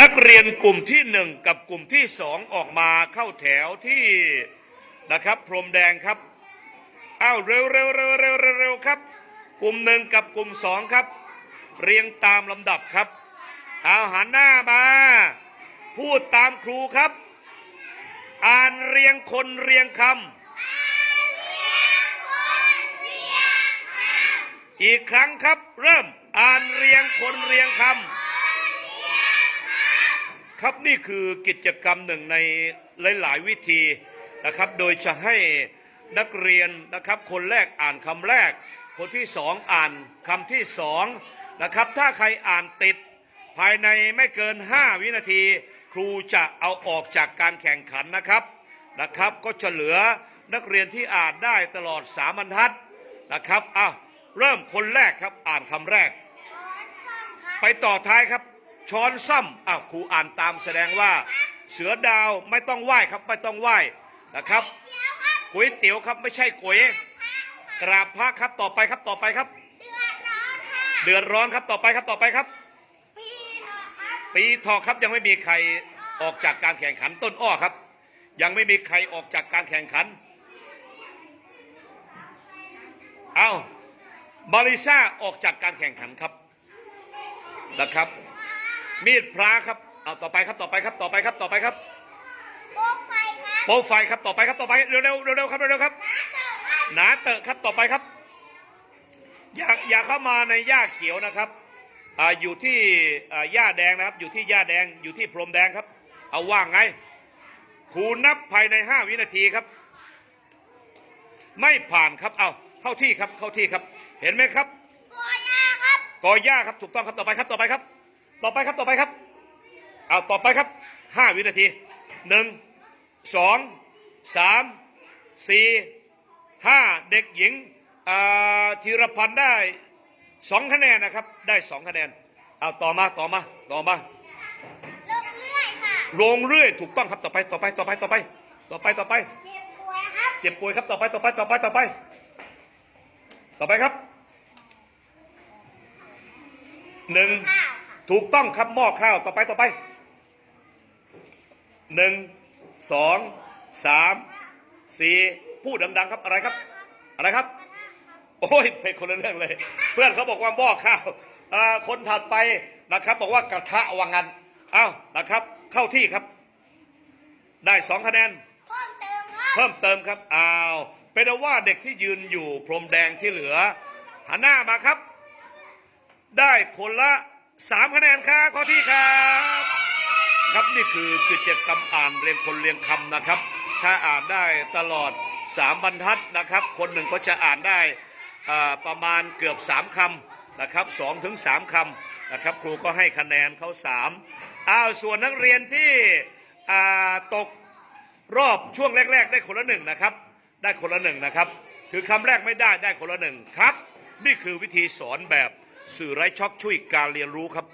นักเรียนกลุ่มที่หนึ่งกับกลุ่มที่สองออกมาเข้าแถวที่นะครับ พรมแดงครับอ้าวเร็วเร็วเร็วเร็วเร็วครับ กลุ่มหนึ่งกับกลุ่มสองครับ เรียงตามลำดับครับเอาหันหน้ามา พูดตามครูครับ อ่านเรียงคนเรียงคำอีกครั้งครับเริ่มอ่านเรียงคนเรียงคำ ครับนี่คือกิจกรรมหนึ่งในหลาย ๆ วิธีนะครับ โดยจะให้นักเรียนนะครับ คนแรกอ่านคำแรก คนที่สองอ่านคำที่สองนะครับ ถ้าใครอ่านติดภายในไม่เกิน 5 วินาที ครูจะเอาออกจากการแข่งขันนะครับนะครับ ก็จะเหลือนักเรียนที่อ่านได้ตลอดสามบรรทัดนะครับอ้าวเริ่มคนแรกครับอ่านคำแรก ไปต่อท้ายครับ ช้อนซ้ำอ้าวครูอ่านตามแสดงว่า เสือดาวไม่ต้องไหว้ครับไม่ต้องไหว้นะครับก๋วยเตี๋ยวครับไม่ใช่ก๋วยกราบพระครับต่อไปครับต่อไปครับ เดือดร้อนครับต่อไปครับต่อไปครับ ปีทองครับยังไม่มีใครออกจากการแข่งขันต้นอ้อครับ ยังไม่มีใครออกจากการแข่งขันเอาบาริซ่าออกจากการแข่งขันครับนะครับ มีดพระครับเอาต่อไปครับต่อไปครับต่อไปครับต่อไปครับโป๊ะไฟครับต่อไปครับต่อไปเร็วเร็วเร็วเร็วครับเร็วเร็วครับหนาเตอะครับต่อไปครับ อย่าอย่าเข้ามาในหญ้าเขียวนะครับอาอยู่ที่อ่าหญ้าแดงนะครับ อยู่ที่หญ้าแดงอยู่ที่พรมแดงครับ เอาว่างไงครูนับภายใน5วินาทีครับ ไม่ผ่านครับเอาเข้าที่ครับเข้าที่ครับ เห็นไหมครับกอหญ้าครับถูกต้องครับต่อไปครับต่อไปครับ ต่อไปครับต่อไปครับเอาต่อไปครับ5วินาทีหนึ่งสองสามสี่ห้าเด็กหญิงอ่าธีรพันธ์ได้สองคะแนนนะครับ ได้สองคะแนนเอาต่อมาต่อมาต่อมาโรงเรื่อยถูกต้องครับต่อไปต่อไปต่อไปต่อไป ต่อไปต่อไป เจ็บป่วยครับต่อไปต่อไปต่อไปต่อไป ต่อไปครับหนึ่ง ถูกต้องครับหม้อข้าวต่อไปต่อไปหนึ่งสองสามสี่พูดดังๆครับอะไรครับ อะไรครับ โอ้ยเป็นคนละเรื่องเลย เพื่อนเขาบอกว่าหม้อข้าวอ่าคนถัดไปนะครับบอกว่ากระทะวังงันเอ้านะครับ เข้าที่ครับ ได้สองคะแนน เพิ่มเติมครับอ้าวเป็นเอาว่าเด็กที่ยืนอยู่พรมแดงที่เหลือหันหน้ามาครับ ได้คนละ สามคะแนนครับข้อที่ครับครับนี่คือกิจกรรมอ่านเรียงคนเรียงคำนะครับ ถ้าอ่านได้ตลอดสามบรรทัดนะครับ คนหนึ่งก็จะอ่านได้อ่าประมาณเกือบสามคำนะครับสองถึงสามคำนะครับครูก็ให้คะแนนเขาสามอ้าวส่วนนักเรียนที่อ่าตกรอบช่วงแรก ๆ ได้คนละหนึ่งนะครับ ได้คนละหนึ่งนะครับ คือคำแรกไม่ได้ได้คนละหนึ่งครับ นี่คือวิธีสอนแบบ สื่อไร้ช็อกช่วยการเรียนรู้ครับ